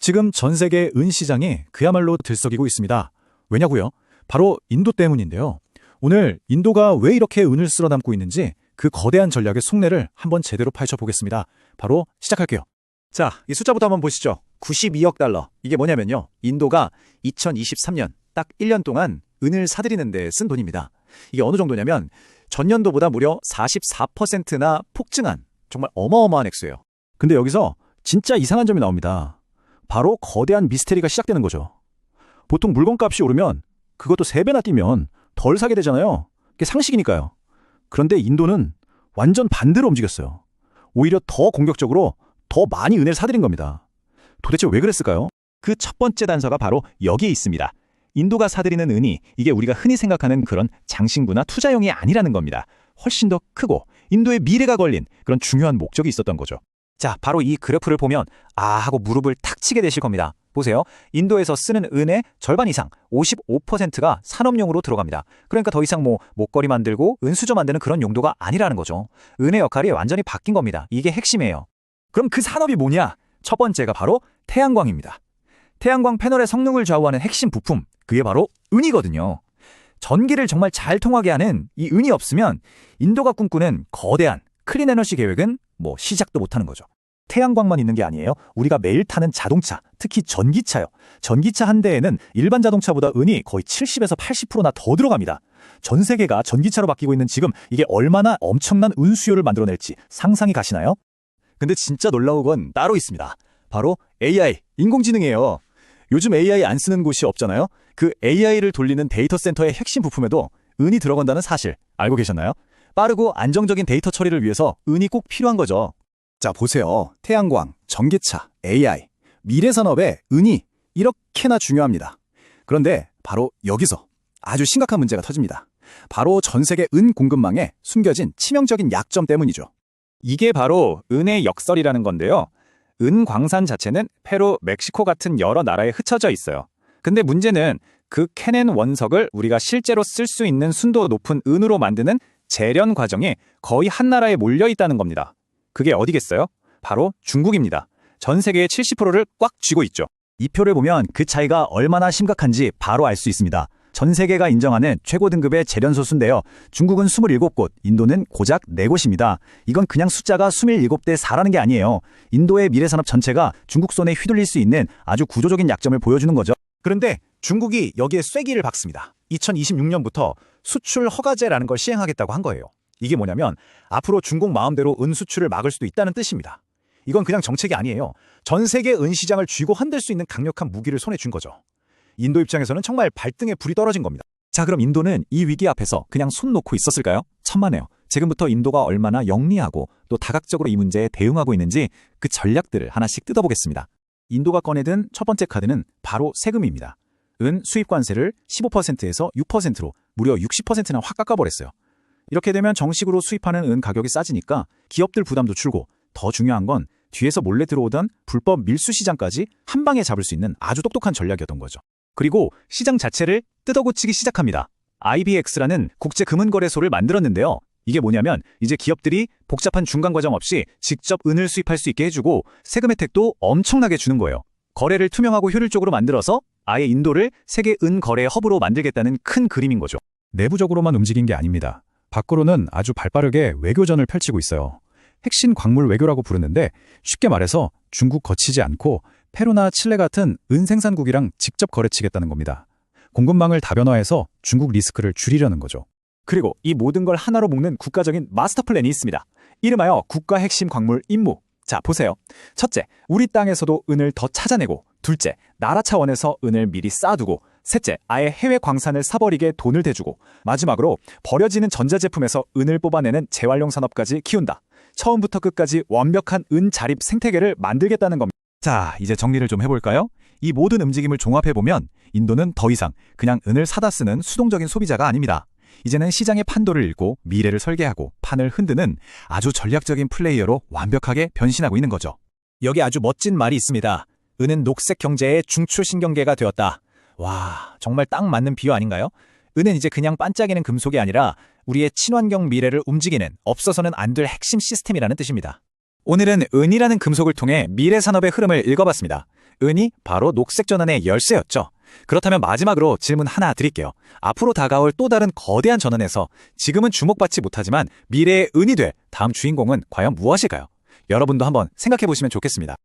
지금 전 세계 은 시장이 그야말로 들썩이고 있습니다. 왜냐고요? 바로 인도 때문인데요. 오늘 인도가 왜 이렇게 은을 쓸어 담고 있는지 그 거대한 전략의 속내를 한번 제대로 파헤쳐 보겠습니다. 바로 시작할게요. 자, 이 숫자부터 한번 보시죠. 92억 달러. 이게 뭐냐면요. 인도가 2023년 딱 1년 동안 은을 사들이는 데 쓴 돈입니다. 이게 어느 정도냐면 전년도보다 무려 44%나 폭증한 정말 어마어마한 액수예요. 근데 여기서 진짜 이상한 점이 나옵니다. 바로 거대한 미스테리가 시작되는 거죠. 보통 물건값이 오르면 그것도 3배나 뛰면 덜 사게 되잖아요. 그게 상식이니까요. 그런데 인도는 완전 반대로 움직였어요. 오히려 더 공격적으로 더 많이 은혜를 사들인 겁니다. 도대체 왜 그랬을까요? 그 첫 번째 단서가 바로 여기에 있습니다. 인도가 사들이는 은이 이게 우리가 흔히 생각하는 그런 장신구나 투자용이 아니라는 겁니다. 훨씬 더 크고 인도의 미래가 걸린 그런 중요한 목적이 있었던 거죠. 자, 바로 이 그래프를 보면 아 하고 무릎을 탁 치게 되실 겁니다. 보세요. 인도에서 쓰는 은의 절반 이상, 55%가 산업용으로 들어갑니다. 그러니까 더 이상 뭐 목걸이 만들고 은수저 만드는 그런 용도가 아니라는 거죠. 은의 역할이 완전히 바뀐 겁니다. 이게 핵심이에요. 그럼 그 산업이 뭐냐? 첫 번째가 바로 태양광입니다. 태양광 패널의 성능을 좌우하는 핵심 부품, 그게 바로 은이거든요. 전기를 정말 잘 통하게 하는 이 은이 없으면 인도가 꿈꾸는 거대한 클린 에너지 계획은 뭐 시작도 못하는 거죠. 태양광만 있는 게 아니에요. 우리가 매일 타는 자동차, 특히 전기차요. 전기차 한 대에는 일반 자동차보다 은이 거의 70에서 80%나 더 들어갑니다. 전 세계가 전기차로 바뀌고 있는 지금 이게 얼마나 엄청난 은 수요를 만들어낼지 상상이 가시나요? 근데 진짜 놀라운 건 따로 있습니다. 바로 AI, 인공지능이에요. 요즘 AI 안 쓰는 곳이 없잖아요. 그 AI를 돌리는 데이터 센터의 핵심 부품에도 은이 들어간다는 사실 알고 계셨나요? 빠르고 안정적인 데이터 처리를 위해서 은이 꼭 필요한 거죠. 자, 보세요. 태양광, 전기차, AI, 미래 산업에 은이 이렇게나 중요합니다. 그런데 바로 여기서 아주 심각한 문제가 터집니다. 바로 전 세계 은 공급망에 숨겨진 치명적인 약점 때문이죠. 이게 바로 은의 역설이라는 건데요. 은 광산 자체는 페루, 멕시코 같은 여러 나라에 흩어져 있어요. 근데 문제는 그 캐낸 원석을 우리가 실제로 쓸 수 있는 순도 높은 은으로 만드는 재련 과정이 거의 한 나라에 몰려 있다는 겁니다. 그게 어디겠어요? 바로 중국입니다. 전 세계의 70%를 꽉 쥐고 있죠. 이 표를 보면 그 차이가 얼마나 심각한지 바로 알 수 있습니다. 전 세계가 인정하는 최고 등급의 재련소 수인데요. 중국은 27곳, 인도는 고작 4곳입니다. 이건 그냥 숫자가 27대 4라는 게 아니에요. 인도의 미래산업 전체가 중국 손에 휘둘릴 수 있는 아주 구조적인 약점을 보여주는 거죠. 그런데 중국이 여기에 쐐기를 박습니다. 2026년부터 수출 허가제라는 걸 시행하겠다고 한 거예요. 이게 뭐냐면 앞으로 중국 마음대로 은 수출을 막을 수도 있다는 뜻입니다. 이건 그냥 정책이 아니에요. 전 세계 은 시장을 쥐고 흔들 수 있는 강력한 무기를 손에 쥔 거죠. 인도 입장에서는 정말 발등에 불이 떨어진 겁니다. 자, 그럼 인도는 이 위기 앞에서 그냥 손 놓고 있었을까요? 천만에요. 지금부터 인도가 얼마나 영리하고 또 다각적으로 이 문제에 대응하고 있는지 그 전략들을 하나씩 뜯어보겠습니다. 인도가 꺼내든 첫 번째 카드는 바로 세금입니다. 은 수입 관세를 15%에서 6%로 무려 60%나 확 깎아버렸어요. 이렇게 되면 정식으로 수입하는 은 가격이 싸지니까 기업들 부담도 줄고 더 중요한 건 뒤에서 몰래 들어오던 불법 밀수 시장까지 한 방에 잡을 수 있는 아주 똑똑한 전략이었던 거죠. 그리고 시장 자체를 뜯어고치기 시작합니다. IBX라는 국제 금은거래소를 만들었는데요. 이게 뭐냐면 이제 기업들이 복잡한 중간 과정 없이 직접 은을 수입할 수 있게 해주고 세금 혜택도 엄청나게 주는 거예요. 거래를 투명하고 효율적으로 만들어서 아예 인도를 세계 은 거래 허브로 만들겠다는 큰 그림인 거죠. 내부적으로만 움직인 게 아닙니다. 밖으로는 아주 발빠르게 외교전을 펼치고 있어요. 핵심 광물 외교라고 부르는데 쉽게 말해서 중국 거치지 않고 페루나 칠레 같은 은 생산국이랑 직접 거래치겠다는 겁니다. 공급망을 다변화해서 중국 리스크를 줄이려는 거죠. 그리고 이 모든 걸 하나로 묶는 국가적인 마스터 플랜이 있습니다. 이름하여 국가 핵심 광물 임무. 자, 보세요. 첫째, 우리 땅에서도 은을 더 찾아내고, 둘째, 나라 차원에서 은을 미리 쌓아두고, 셋째, 아예 해외 광산을 사버리게 돈을 대주고, 마지막으로 버려지는 전자제품에서 은을 뽑아내는 재활용 산업까지 키운다. 처음부터 끝까지 완벽한 은 자립 생태계를 만들겠다는 겁니다. 자, 이제 정리를 좀 해볼까요? 이 모든 움직임을 종합해보면 인도는 더 이상 그냥 은을 사다 쓰는 수동적인 소비자가 아닙니다. 이제는 시장의 판도를 읽고 미래를 설계하고 판을 흔드는 아주 전략적인 플레이어로 완벽하게 변신하고 있는 거죠. 여기 아주 멋진 말이 있습니다. 은은 녹색 경제의 중추신경계가 되었다. 와, 정말 딱 맞는 비유 아닌가요? 은은 이제 그냥 반짝이는 금속이 아니라 우리의 친환경 미래를 움직이는 없어서는 안 될 핵심 시스템이라는 뜻입니다. 오늘은 은이라는 금속을 통해 미래 산업의 흐름을 읽어봤습니다. 은이 바로 녹색 전환의 열쇠였죠. 그렇다면 마지막으로 질문 하나 드릴게요. 앞으로 다가올 또 다른 거대한 전환에서 지금은 주목받지 못하지만 미래의 은이 될 다음 주인공은 과연 무엇일까요? 여러분도 한번 생각해 보시면 좋겠습니다.